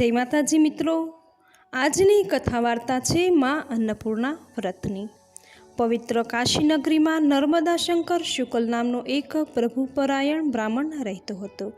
જય માતાજી મિત્રો. આજની કથા વાર્તા છે મા અન્નપૂર્ણા વ્રતની. પવિત્ર કાશીનગરીમાં નર્મદા શંકર શુકલ નામનો એક પ્રભુપરાયણ બ્રાહ્મણ રહેતો હતો.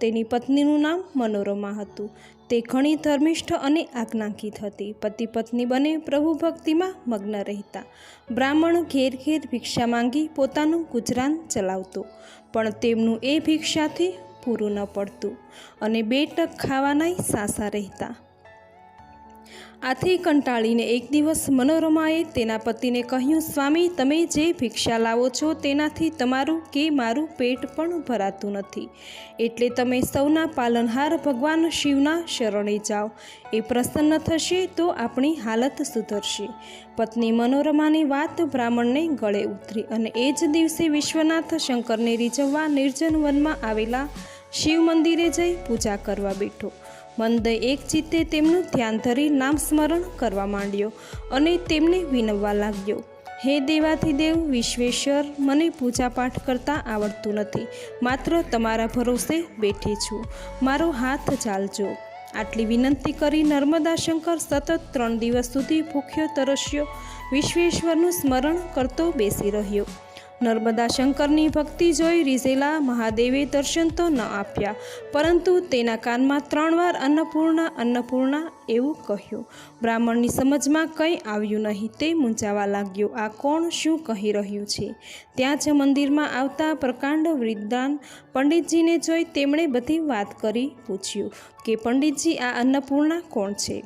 તેની પત્નીનું નામ મનોરમા હતું. તે ઘણી ધર્મિષ્ઠ અને આજ્ઞાંકિત હતી. પતિ પત્ની બને પ્રભુ ભક્તિમાં મગ્ન રહેતા. બ્રાહ્મણ ઘેર ઘેર ભિક્ષા માંગી પોતાનું ગુજરાન ચલાવતો. પણ તેમનું એ ભિક્ષાથી પૂરું ન પડતું અને બે ટક ખાવાનાય સાસા રહેતા. આથી કંટાળીને એક દિવસ મનોરમાએ તેના પતિને કહ્યું, સ્વામી, તમે જે ભિક્ષા લાવો છો તેનાથી તમારું કે મારું પેટ પણ ભરાતું નથી. એટલે તમે સૌના પાલનહાર ભગવાન શિવના શરણે જાઓ. એ પ્રસન્ન થશે તો આપણી હાલત સુધરશે. પત્ની મનોરમાની વાત બ્રાહ્મણને ગળે ઉતરી અને એ જ દિવસે વિશ્વનાથ શંકરને રીઝવવા નિર્જન વનમાં આવેલા શિવ મંદિરે જઈ પૂજા કરવા બેઠો. મંદય એક ચિત્તે તેમનું ધ્યાન ધરી નામ સ્મરણ કરવા માંડ્યો અને તેમને વિનવવા લાગ્યો. હે દેવાધિદેવ વિશ્વેશ્વર, મને પૂજાપાઠ કરતાં આવડતું નથી. માત્ર તમારા ભરોસે બેઠી છું. મારો હાથ ચાલજો. આટલી વિનંતી કરી નર્મદા શંકર સતત ત્રણ દિવસ સુધી ભૂખ્યો તરસ્યો. વિશ્વેશ્વરનું સ્મરણ કરતો બેસી રહ્યો. નર્મદા શંકરની ભક્તિ જોઈ રીઝેલા મહાદેવે દર્શન તો ન આપ્યા, પરંતુ તેના કાનમાં ત્રણ વાર અન્નપૂર્ણા અન્નપૂર્ણા એવું કહ્યું. બ્રાહ્મણની સમજમાં કંઈ આવ્યું નહીં, તે મૂંઝાવા લાગ્યો. આ કોણ શું કહી રહ્યું છે? ત્યાં જ મંદિરમાં આવતા પ્રકાંડ વિદ્વાન પંડિતજીને જોઈ તેમણે બધી વાત કરી પૂછ્યું કે પંડિતજી, આ અન્નપૂર્ણા કોણ છે?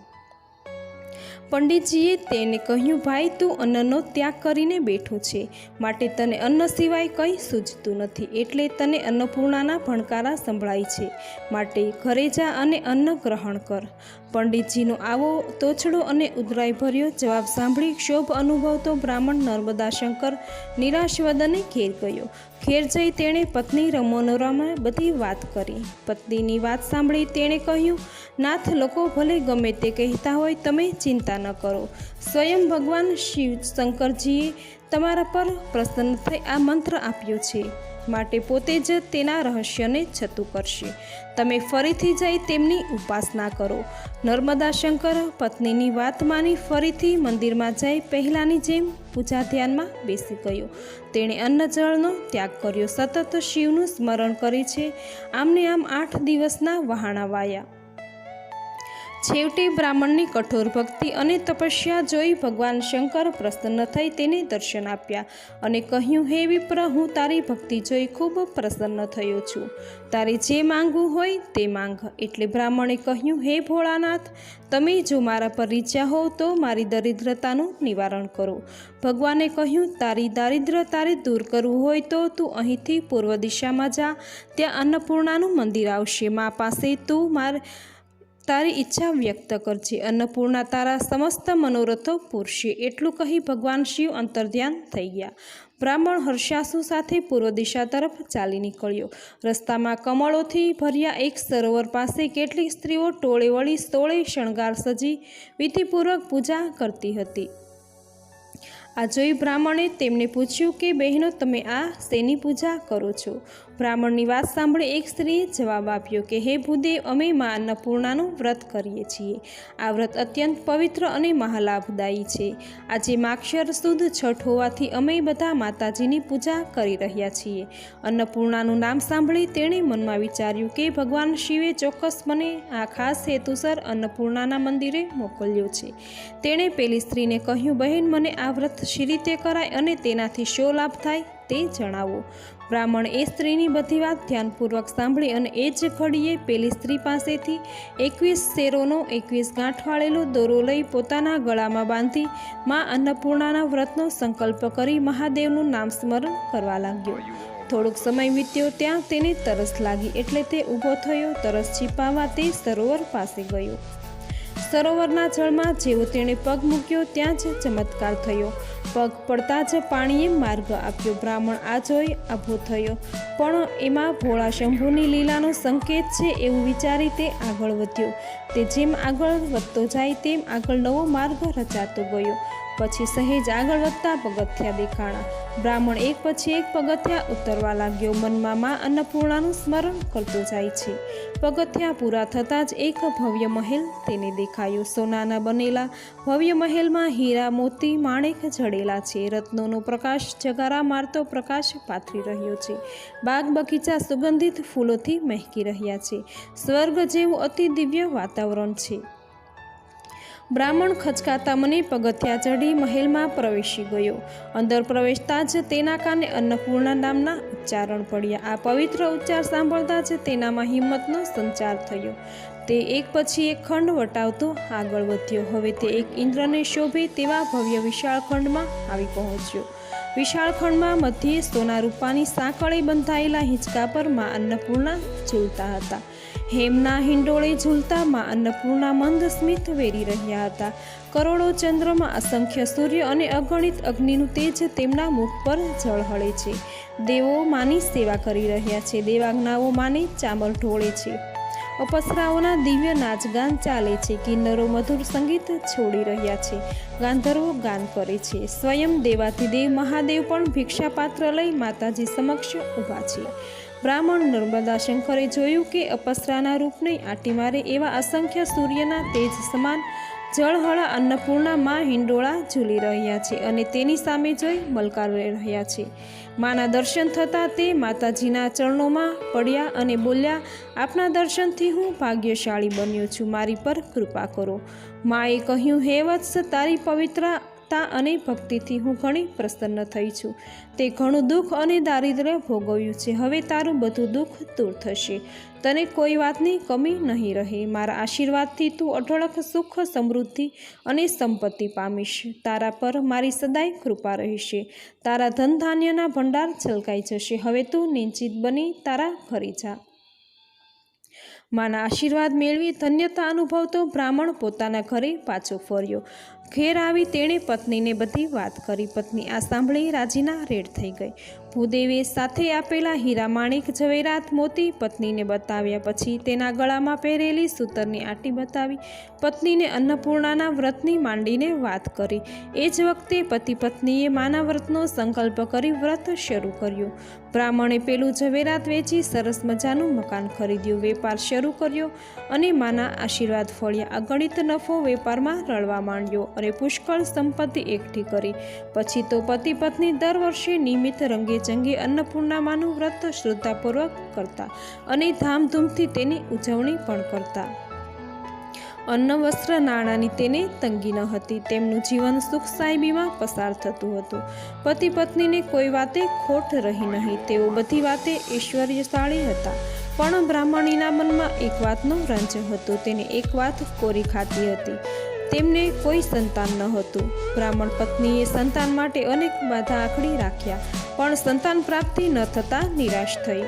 પંડિતજીએ તેને કહ્યું, ભાઈ, તું અન્નનો ત્યાગ કરીને બેઠો છે. માટે તને અન્ન સિવાય કંઈ સૂજતું નથી. એટલે તને અન્નપૂર્ણાના ભણકારા સંભળાય છે. માટે ઘરે જા અને અન્ન ગ્રહણ કર. પંડિતજીનો આવો તોછડો અને ઉદરાઈભર્યો જવાબ સાંભળી ક્ષોભ અનુભવતો બ્રાહ્મણ નર્મદા શંકર નિરાશવદને ઘેર ગયો. ઘેર જઈ તેણે પત્ની રમોનોરામાં બધી વાત કરી. પત્નીની વાત સાંભળી તેણે કહ્યું, નાથ, લોકો ભલે ગમે તે કહેતા હોય તમે ચિંતા ન કરો. સ્વયં ભગવાન શિવ શંકરજીએ તમારા પર પ્રસન્ન થઈ આ મંત્ર આપ્યો છે. માટે પોતે જ તેના રહસ્યને છતું કરશે. તમે ફરીથી જઈ તેમની ઉપાસના કરો. નર્મદા શંકર પત્નીની વાત માની ફરીથી મંદિરમાં જઈ પહેલાંની જેમ પૂજા ધ્યાનમાં બેસી ગયો. તેણે અન્ન જળનો ત્યાગ કર્યો. સતત શિવનું સ્મરણ કરે છે. આમને આમ આઠ દિવસના વહાણા વાયા. છેવટે બ્રાહ્મણની કઠોર ભક્તિ અને તપસ્યા જોઈ ભગવાન શંકર પ્રસન્ન થઈ તેને દર્શન આપ્યા અને કહ્યું, હે વિપ્ર, હું તારી ભક્તિ જોઈ ખૂબ પ્રસન્ન થયો છું. તારે જે માંગવું હોય તે માંગ. એટલે બ્રાહ્મણે કહ્યું, હે ભોળાનાથ, તમે જો મારા પર રીચ્યા હોવ તો મારી દરિદ્રતાનું નિવારણ કરો. ભગવાને કહ્યું, તારી દારિદ્ર તારે દૂર કરવું હોય તો તું અહીંથી પૂર્વ દિશામાં જા. ત્યાં અન્નપૂર્ણાનું મંદિર આવશે. મા પાસે તું મારે તારી ઈચ્છા વ્યક્ત કરજે, અન્નપૂર્ણા તારા સમસ્ત મનોરથો પૂરશે. એટલું કહી ભગવાન શિવ અંતર્ધ્યાન થઈ ગયા. બ્રાહ્મણ હર્ષાસુ સાથે પૂર્વ દિશા તરફ ચાલી નીકળ્યો. રસ્તામાં કમળોથી ભર્યા એક સરોવર પાસે કેટલીક સ્ત્રીઓ ટોળે વળી સોળે શણગાર સજી વિધિપૂર્વક પૂજા કરતી હતી. આ જોઈ બ્રાહ્મણે તેમને પૂછ્યું કે, બહેનો, તમે આ શેની પૂજા કરો છો? બ્રાહ્મણની વાત સાંભળી એક સ્ત્રીએ જવાબ આપ્યો કે, હે ભૂદેવ, અમે મા અન્નપૂર્ણાનું વ્રત કરીએ છીએ. આ વ્રત અત્યંત પવિત્ર અને મહાલાભદાયી છે. આજે માક્ષર સુદ છઠ હોવાથી અમે બધા માતાજીની પૂજા કરી રહ્યા છીએ. અન્નપૂર્ણાનું નામ સાંભળી તેણે મનમાં વિચાર્યું કે, ભગવાન શિવે ચોક્કસ મને આ ખાસ હેતુસર અન્નપૂર્ણાના મંદિરે મોકલ્યો છે. તેણે પેલી સ્ત્રીને કહ્યું, બહેન, મને આ વ્રત શી રીતે કરાય અને તેનાથી શો લાભ થાય તે જણાવો. બ્રાહ્મણ એ સ્ત્રીની બધી વાત ધ્યાનપૂર્વક સાંભળી અને એ જ ઘડીએ પેલી સ્ત્રી પાસેથી એકવીસ શેરોનો એકવીસ ગાંઠવાળેલો દોરો લઈ પોતાના ગળામાં બાંધી મા અન્નપૂર્ણાના વ્રતનો સંકલ્પ કરી મહાદેવનું નામ સ્મરણ કરવા લાગ્યો. થોડોક સમય વીત્યો ત્યાં તેને તરસ લાગી એટલે તે ઊભો થયો, તરસ છીપાવા તે સરોવર પાસે ગયો. સરોવરના જળમાં જેવો તેણે પગ મૂક્યો, ત્યાં જ ચમત્કાર થયો. પગ પડતા જ પાણીએ માર્ગ આપ્યો. બ્રાહ્મણ આ જોઈ આભો થયો. પણ એમાં ભોળા શંભુની લીલાનો સંકેત છે એવું વિચારી તે આગળ વધ્યો. તે જેમ આગળ વધતો જાય તેમ આગળ નવો માર્ગ રચાતો ગયો. પછી સહેજ આગળ વધતા પગથિયા દેખાણા. બ્રાહ્મણ એક પછી એક પગથિયા ઉતરવા લાગ્યો. મનમાં મા અન્નપૂર્ણાનું સ્મરણ કરતો જાય છે. પગથિયા પૂરા થતાં જ એક ભવ્ય મહેલ તેને દેખાયો. સોનાના બનેલા ભવ્ય મહેલમાં હીરા, મોતી, માણેક જડેલા છે. રત્નોનો પ્રકાશ જગારા મારતો પ્રકાશ પાથરી રહ્યો છે. બાગ બગીચા સુગંધિત ફૂલોથી મહેકી રહ્યા છે. સ્વર્ગ જેવું અતિ દિવ્ય વાતાવરણ છે. બ્રાહ્મણ ખચકાતા મને પગથિયા ચઢી મહેલમાં પ્રવેશી ગયો. અંદર પ્રવેશતા જ તેના કાને અન્નપૂર્ણા નામના ઉચ્ચારણ પડ્યા. આ પવિત્ર ઉચ્ચાર સાંભળતા જ તેનામાં હિંમતનો સંચાર થયો. તે એક પછી એક ખંડ વટાવતો આગળ વધ્યો. હવે તે એક ઇન્દ્રને શોભે તેવા ભવ્ય વિશાળ ખંડમાં આવી પહોંચ્યો. વિશાળ ખંડમાં મધ્યે સોના રૂપાની સાંકળે બંધાયેલા હિંચકા પરમાં અન્નપૂર્ણા ઝૂલતા હતા. હેમના હિંડોળે ઝૂલતામાં અન્નપૂર્ણા મંદ સ્મિત વેરી રહ્યા હતા. કરોડો ચંદ્રમાં અસંખ્ય સૂર્ય અને અગણિત અગ્નિનું તેજ તેમના મુખ પર ઝળહળે છે. દેવો માની સેવા કરી રહ્યા છે. દેવાજ્ઞાઓ માને ચામર ઢોળે છે. અપસરાઓના દિવ્ય નાચગાન ચાલે છે. કિન્નરો મધુર સંગીત છોડી રહ્યા છે. ગાંધર્વો ગાન કરે છે. સ્વયં દેવાથી દેવ મહાદેવ પણ ભિક્ષાપાત્ર લઈ માતાજી સમક્ષ ઊભા છે. બ્રાહ્મણ નર્મદા શંકરે જોયું કે અપસરાના રૂપને આટી મારે એવા અસંખ્ય સૂર્યના તેજ સમાન જળહળા અન્નપૂર્ણા માં હિંડોળા ઝૂલી રહ્યા છે અને તેની સામે જોઈ મલકારી રહ્યા છે. માના દર્શન થતાં તે માતાજીના ચરણોમાં પડ્યા અને બોલ્યા, આપના દર્શનથી હું ભાગ્યશાળી બન્યો છું, મારી પર કૃપા કરો. માએ કહ્યું, હે વત્સ, તારી પવિત્રતા અને ભક્તિથી હું ઘણી પ્રસન્ન થઈ છું. તે ઘણું દુઃખ અને દારિદ્ર્ય ભોગવ્યું છે. હવે તારું બધું દુઃખ દૂર થશે. તને કોઈ વાતની કમી નહીં રહે. મારા આશીર્વાદથી તું અઢળક સુખ, સમૃદ્ધિ અને સંપત્તિ પામીશ. તારા પર મારી સદાય કૃપા રહેશે. તારા ધન ધાન્યના ભંડાર છલકાઈ જશે. હવે તું નિશ્ચિત બની તારા ઘરે જા. માના આશીર્વાદ મેળવી ધન્યતા અનુભવતો બ્રાહ્મણ પોતાના ઘરે પાછો ફર્યો. ઘેર આવી તેણે પત્નીને બધી વાત કરી. પત્ની આ સાંભળી રાજીના રેડ થઈ ગઈ. ભૂદેવે સાથે આપેલા હીરા માણિક ઝવેરાત મોતી પત્નીને બતાવ્યા પછી તેના ગળામાં પહેરેલી સૂતરની આંટી બતાવી પત્નીને અન્નપૂર્ણાના વ્રતની માંડીને વાત કરી. એ જ વખતે પતિ પત્નીએ માના વ્રતનો સંકલ્પ કરી વ્રત શરૂ કર્યું. બ્રાહ્મણે પેલું ઝવેરાત વેચી સરસ મજાનું મકાન ખરીદ્યું. વેપાર શરૂ કર્યો અને માના આશીર્વાદ ફળ્યા. અગણિત નફો વેપારમાં રળવા માંડ્યો અને પુષ્કળ સંપત્તિ એકઠી કરી. પછી તો પતિ પત્ની દર વર્ષે નિયમિત રંગે જંગે અન્નપૂર્ણામાનું વ્રત શ્રદ્ધાપૂર્વક કરતા અને ધામધૂમથી તેની ઉજવણી પણ કરતા. અન્ન વસ્ત્ર નાણાંની તેને તંગી ન હતી. તેમનું જીવન સુખ સાહેબીમાં પસાર થતું હતું. પતિ પત્નીને કોઈ વાતે ખોટ રહી નહીં. તેઓ બધી વાતે ઐશ્વર્યશાળી હતા. પણ બ્રાહ્મણીના મનમાં એક વાતનો રંજ હતો. તેને એક વાત કોરી ખાતી હતી. તેમને કોઈ સંતાન ન હતું. બ્રાહ્મણ પત્નીએ સંતાન માટે અનેક બાધા આખડી રાખ્યા પણ સંતાન પ્રાપ્તિ ન થતાં નિરાશ થઈ.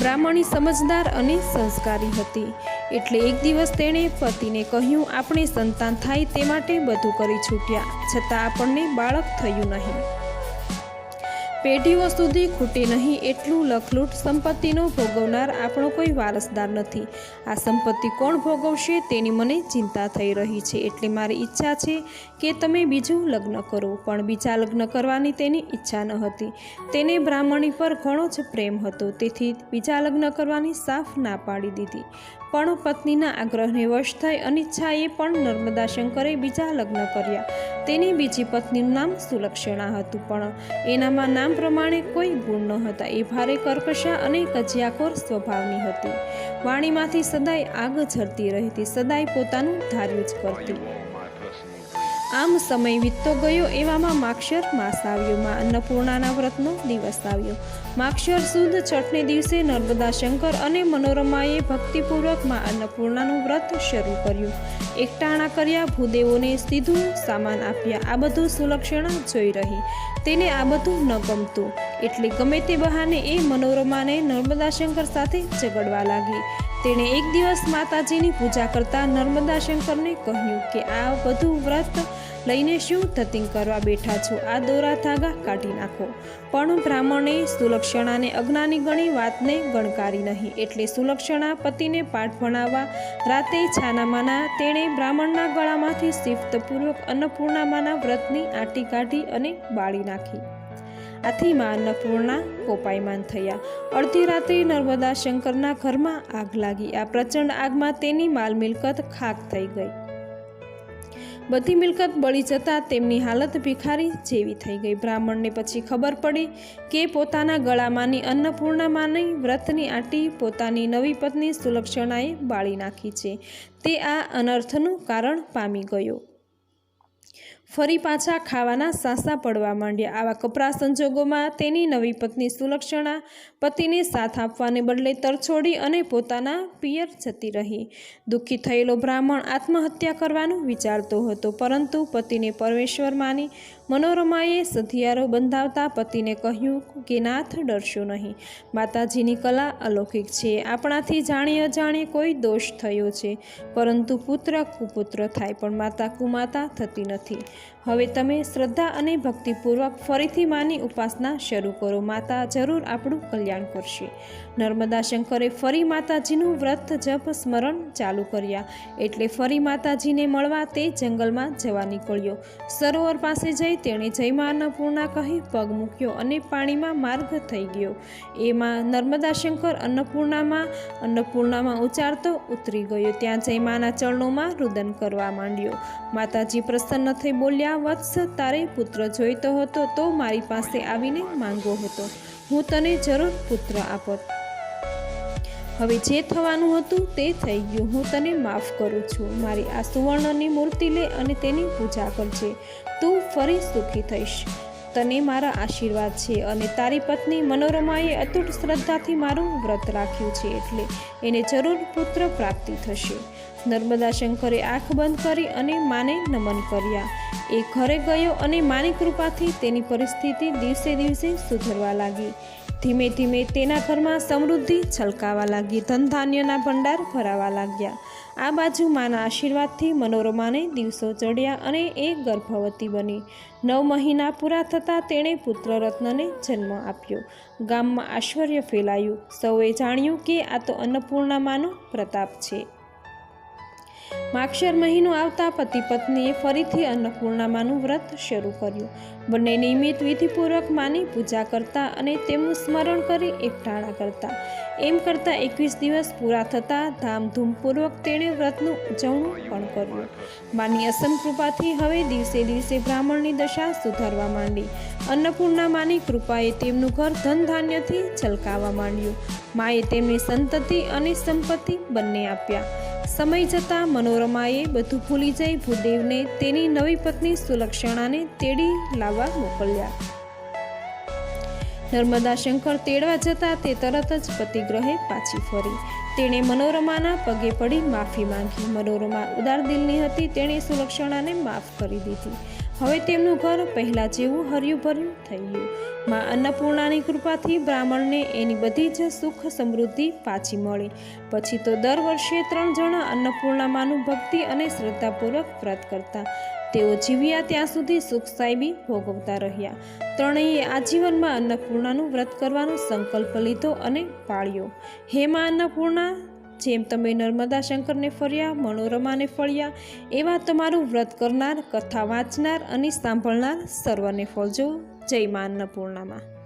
બ્રાહ્મણી સમજદાર અને સંસ્કારી હતી. એટલે એક દિવસ તેણે પતિને કહ્યું આપણે સંતાન થાય તે માટે બધું કરી છૂટ્યા. છતાં આપણને બાળક થયું નહીં. પેઢીઓ સુધી ખૂટે નહીં એટલું લખલૂટ સંપત્તિનો ભોગવનાર આપણો કોઈ વારસદાર નથી. આ સંપત્તિ કોણ ભોગવશે તેની મને ચિંતા થઈ રહી છે. એટલે મારી ઈચ્છા છે કે તમે બીજું લગ્ન કરો. પણ બીજા લગ્ન કરવાની તેની ઈચ્છા ન હતી. તેને બ્રાહ્મણી પર ઘણો જ પ્રેમ હતો. તેથી બીજા લગ્ન કરવાની સાફ ના પાડી દીધી. પણ પત્નીના આગ્રહને વશ થઈ અનિચ્છાએ પણ નર્મદા શંકરે બીજા લગ્ન કર્યા. તેની બીજી પત્નીનું નામ સુલક્ષણા હતું પણ એનામાં નામ પ્રમાણે કોઈ ગુણ ન હતા. એ ભારે કર્કશા અને કજિયાખોર સ્વભાવની હતી. વાણીમાંથી સદાય આગ ઝરતી રહેતી, સદાય પોતાનું ધાર્યું જ કરતી. આમ સમય વીતતો ગયો, એવામાં માક્ષર માસ આવ્યો માં અન્નપૂર્ણાના વ્રતનો દિવસ આવ્યો. માક્ષર સુદ છઠને દિવસે નર્મદા શંકર અને મનોરમાએ ભક્તિપૂર્વકમાં અન્નપૂર્ણાનું વ્રત શરૂ કર્યું. એકટાણા કર્યા, ભૂદેવોને સીધું સામાન આપ્યા. આ બધું સુલક્ષણા જોઈ રહી. તેને આ બધું ન ગમતું. એટલે ગમે તે બહાને એ મનોરમાને નર્મદા શંકર સાથે ઝઘડવા લાગી. તેણે એક દિવસ માતાજીની પૂજા કરતા નર્મદા શંકરને કહ્યું કે આ બધું વ્રત લઈને શું ધતિંગ કરવા બેઠા છો? આ દોરા ધાગા કાઢી નાખો. પણ બ્રાહ્મણે સુલક્ષણાને અજ્ઞાની ગણી વાતને ગણકારી નહીં. એટલે સુલક્ષણા પતિને પાઠ ભણાવવા રાતે છાનામાના તેણે બ્રાહ્મણના ગળામાંથી શિફ્તપૂર્વક અન્નપૂર્ણામાના વ્રતની આંટી કાઢી અને બાળી નાખી. આથી માં અન્નપૂર્ણા કોપાયમાન થયા. અડધી રાત્રે નર્મદા શંકરના ઘરમાં આગ લાગી. આ પ્રચંડ આગમાં તેની માલ મિલકત ખાક થઈ ગઈ. બધી મિલકત બળી જતાં તેમની હાલત ભિખારી જેવી થઈ ગઈ. બ્રાહ્મણને પછી ખબર પડી કે પોતાના ગળામાંની અન્નપૂર્ણામાંની વ્રતની આંટી પોતાની નવી પત્ની સુલક્ષણાએ બાળી નાખી છે. તે આ અનર્થનું કારણ પામી ગયો. ફરી પાછા ખાવાના સાસા પડવા માંડ્યા. આવા કપરા સંજોગોમાં તેની નવી પત્ની સુલક્ષણા પતિને સાથ આપવાને બદલે તરછોડી અને પોતાના પિયર જતી રહી. દુઃખી થયેલો બ્રાહ્મણ આત્મહત્યા કરવાનું વિચારતો હતો, પરંતુ પતિને પરમેશ્વર માની મનોરમાએ સધિયારો બંધાવતા પતિને કહ્યું કે નાથ ડરશો નહીં. માતાજીની કલા અલૌકિક છે. આપણાથી જાણી અજાણે કોઈ દોષ થયો છે. પરંતુ પુત્ર કુપુત્ર થાય પણ માતા કુમાતા થતી નથી. હવે તમે શ્રદ્ધા અને ભક્તિપૂર્વક ફરીથી માની ઉપાસના શરૂ કરો. માતા જરૂર આપણું કલ્યાણ કરશે. નર્મદા શંકરે ફરી માતાજીનું વ્રત જપ સ્મરણ ચાલુ કર્યા. એટલે ફરી માતાજીને મળવા તે જંગલમાં જવા નીકળ્યો. સરોવર પાસે જઈ તેણે જયમાં અન્નપૂર્ણા કહી પગ મૂક્યો અને પાણીમાં માર્ગ થઈ ગયો. એમાં નર્મદા શંકર અન્નપૂર્ણામાં અન્નપૂર્ણામાં ઉચ્ચારતો ઉતરી ગયો. ત્યાં જયમાના ચરણોમાં રુદન કરવા માંડ્યો. માતાજી પ્રસન્ન થઈ બોલ્યા વત્સ તારે પુત્ર જોઈતો હતો તો મારી પાસે આવીને માંગવો હતો. હું તને જરૂર પુત્ર આપત હવે જે થવાનું હતું તે થઈ ગયું. હું તને માફ કરું છું. મારી આ સુવર્ણની મૂર્તિ લે અને તેની પૂજા કરજે. તું ફરી સુખી થઈશ. તને મારા આશીર્વાદ છે અને તારી પત્ની મનોરમાએ અતૂટ શ્રદ્ધાથી મારું વ્રત રાખ્યું છે એટલે એને જરૂર પુત્ર પ્રાપ્તિ થશે. નર્મદા શંકરે આંખ બંધ કરી અને માને નમન કર્યા. એ ઘરે ગયો અને માની કૃપાથી તેની પરિસ્થિતિ દિવસે દિવસે સુધરવા લાગી. ધીમે ધીમે તેના ઘરમાં સમૃદ્ધિ છલકાવા લાગી ધન ધાન્યના ભંડાર ભરાવા લાગ્યા. આ બાજુ માના આશીર્વાદથી મનોરમાને દિવસો ચડ્યા અને એ ગર્ભવતી બની. નવ મહિના પૂરા થતાં તેણે પુત્રરત્નને જન્મ આપ્યો. ગામમાં આશ્ચર્ય ફેલાયું. સૌએ જાણ્યું કે આ તો અન્નપૂર્ણામાનો પ્રતાપ છે. માક્ષર મહિનો આવતા પતિ પત્નીએ ફરીથી અન્નપૂર્ણામાનું વ્રત શરૂ કર્યું. બંને નિયમિત વિધિપૂર્વક માની પૂજા કરતા અને તેમનું સ્મરણ કરી એકટાણા કરતા. એમ કરતાં એકવીસ દિવસ પૂરા થતાં ધામધૂમપૂર્વક તેણે વ્રતનું ઉજવણું પણ કર્યું. માની અસમ કૃપાથી હવે દિવસે દિવસે બ્રાહ્મણની દશા સુધારવા માંડી. અન્નપૂર્ણા માની કૃપાએ તેમનું ઘર ધન ધાન્યથી છલકાવા માંડ્યું. માએ તેમની સંતતિ અને સંપત્તિ બંને આપ્યા. સમય જતાં મનોરમાએ બધું ભૂલી જઈ ભૂદેવને તેની નવી પત્ની સુલક્ષણાને તેડી લાવવા મોકલ્યા. નર્મદા શંકર તેડવા જતાં તે તરત જ પતિગ્રહે પાછી ફરી. તેણે મનોરમાના પગે પડી માફી માંગી. મનોરમા ઉદાર દિલની હતી, તેણે સુલક્ષણાને માફ કરી દીધી. હવે તેમનું ઘર પહેલાં જેવું હર્યુંભર્યું થઈ ગયું. માં અન્નપૂર્ણાની કૃપાથી બ્રાહ્મણને એની બધી જ સુખ સમૃદ્ધિ પાછી મળી. પછી તો દર વર્ષે ત્રણ જણા અન્નપૂર્ણામાનું ભક્તિ અને શ્રદ્ધાપૂર્વક વ્રત કરતા. તેઓ જીવ્યા ત્યાં સુધી સુખ સાહેબી ભોગવતા રહ્યા. ત્રણેય આજીવનમાં અન્નપૂર્ણાનું વ્રત કરવાનો સંકલ્પ લીધો અને પાળ્યો. હેમા અન્નપૂર્ણા જેમ તમે નર્મદા શંકરને ફર્યા, મનોરમાને ફળ્યા, એવા તમારું વ્રત કરનાર, કથા વાંચનાર અને સાંભળનાર સર્વને ફળજો. જય મા અન્નપૂર્ણામાં